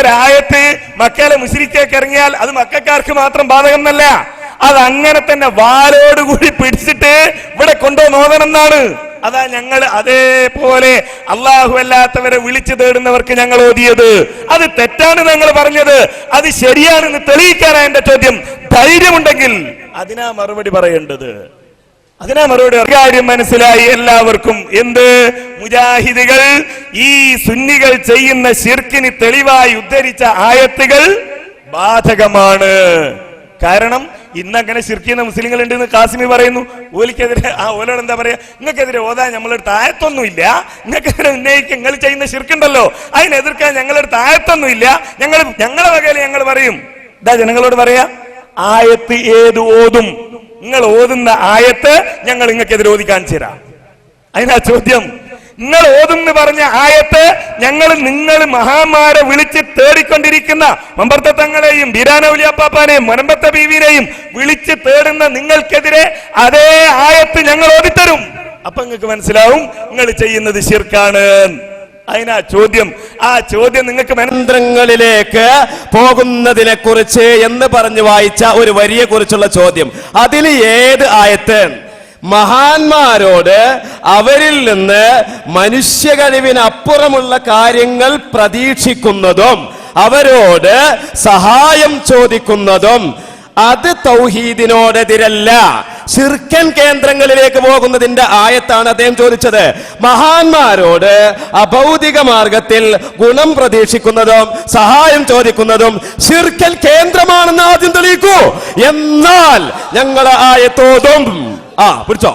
ഒരായത്ത് മക്കയിലെ മുസ്ലിക്കേക്ക് ഇറങ്ങിയാൽ അത് മക്കാർക്ക് മാത്രം ബാധകം എന്നല്ല അത് അങ്ങനെ തന്നെ വാലോടുകൂടി പിടിച്ചിട്ട് ഇവിടെ കൊണ്ടുവന്ന് എന്നാണ് അതാ ഞങ്ങൾ അതേപോലെ അള്ളാഹു അല്ലാത്തവരെ വിളിച്ചു തേടുന്നവർക്ക് ഞങ്ങൾ ഓതിയത്. അത് തെറ്റാണ് ഞങ്ങൾ പറഞ്ഞത്. അത് ശരിയാണെന്ന് തെളിയിക്കാനാണ് എന്റെ ചോദ്യം. ധൈര്യമുണ്ടെങ്കിൽ അതിനാ മറുപടി പറയേണ്ടത്. അതിനാ മറുപടി കാര്യം മനസ്സിലായി എല്ലാവർക്കും. എന്ത്? മുജാഹിദികൾ ഈ സുന്നികൾ ചെയ്യുന്ന ശിർക്കിന് തെളിവായി ഉദ്ധരിച്ച ആയത്തുകൾ ബാധകമാണ്. കാരണം ഇന്നങ്ങനെ ശിർക്കുന്ന മുസ്ലിങ്ങൾ ഉണ്ടെന്ന് കാസിമി പറയുന്നു. ഓലിക്കെതിരെ ആ ഓലോട് എന്താ പറയാ? നിങ്ങൾക്കെതിരെ ഓതാൻ നമ്മളെടുത്ത് ആയത്തൊന്നുമില്ല. നിങ്ങൾക്കെതിരെ ഉന്നയിക്കുക നിങ്ങൾ ചെയ്യുന്ന ശിർക്കുണ്ടല്ലോ. അതിനെതിർക്കാൻ ഞങ്ങളെടുത്ത് ആയത്തൊന്നുമില്ല. ഞങ്ങൾ ഞങ്ങളെ വകയിൽ ഞങ്ങൾ പറയും. ഇതാ ജനങ്ങളോട് പറയാ ആയത്ത് ഏത് ഓതും? നിങ്ങൾ ഓതുന്ന ആയത്ത് ഞങ്ങൾ നിങ്ങൾക്കെതിരെ ഓതി കാണിച്ചു തരാം അതിനാ ചോദ്യം. നിങ്ങൾ ഓതുന്ന് പറഞ്ഞ ആയത്ത് ഞങ്ങൾ നിങ്ങൾ മഹാമാരെ വിളിച്ച് തേടിക്കൊണ്ടിരിക്കുന്ന മമ്പർത്ത തങ്ങളെയും ബീരാനൗലിയപ്പാപ്പാനെയും മുനമ്പത്ത ബീവിനെയും വിളിച്ച് തേടുന്ന നിങ്ങൾക്കെതിരെ അതേ ആയത്ത് ഞങ്ങൾ ഓതിത്തരും. അപ്പൊ നിങ്ങൾക്ക് മനസ്സിലാവും നിങ്ങൾ ചെയ്യുന്നത് ശിർക്കാണ്. അതിനാ ചോദ്യം ആ ചോദ്യം നിങ്ങൾക്ക് മന്ത്രങ്ങളിലേക്ക് പോകുന്നതിനെ കുറിച്ച് എന്ന് പറഞ്ഞു വായിച്ച ഒരു വരിയെ കുറിച്ചുള്ള ചോദ്യം. അതിൽ ഏത് ആയത്ത്? മഹാന്മാരോട് അവരിൽ നിന്ന് മനുഷ്യ കഴിവിനപ്പുറമുള്ള കാര്യങ്ങൾ പ്രതീക്ഷിക്കുന്നതും അവരോട് സഹായം ചോദിക്കുന്നതും അത് തൗഹീദിനോടെതിരല്ല ശിർക്കൻ കേന്ദ്രങ്ങളിലേക്ക് പോകുന്നതിന്റെ ആയത്താണ് അദ്ദേഹം ചോദിച്ചത്. മഹാന്മാരോട് അഭൗതിക മാർഗത്തിൽ ഗുണം പ്രതീക്ഷിക്കുന്നതും സഹായം ചോദിക്കുന്നതും ശിർക്കൻ കേന്ദ്രമാണെന്ന് ആദ്യം തെളിയിക്കൂ. എന്നാൽ ഞങ്ങളെ ആയത്തോതും ആ പിടിച്ചോ?